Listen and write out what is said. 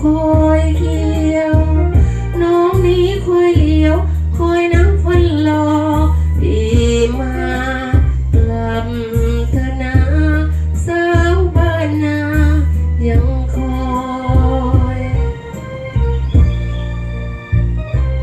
คอยเคียว น้องนี้คอยเลี้ยว คอยนับวันรอดีมากลับเถอนะสาวบ้านนายัง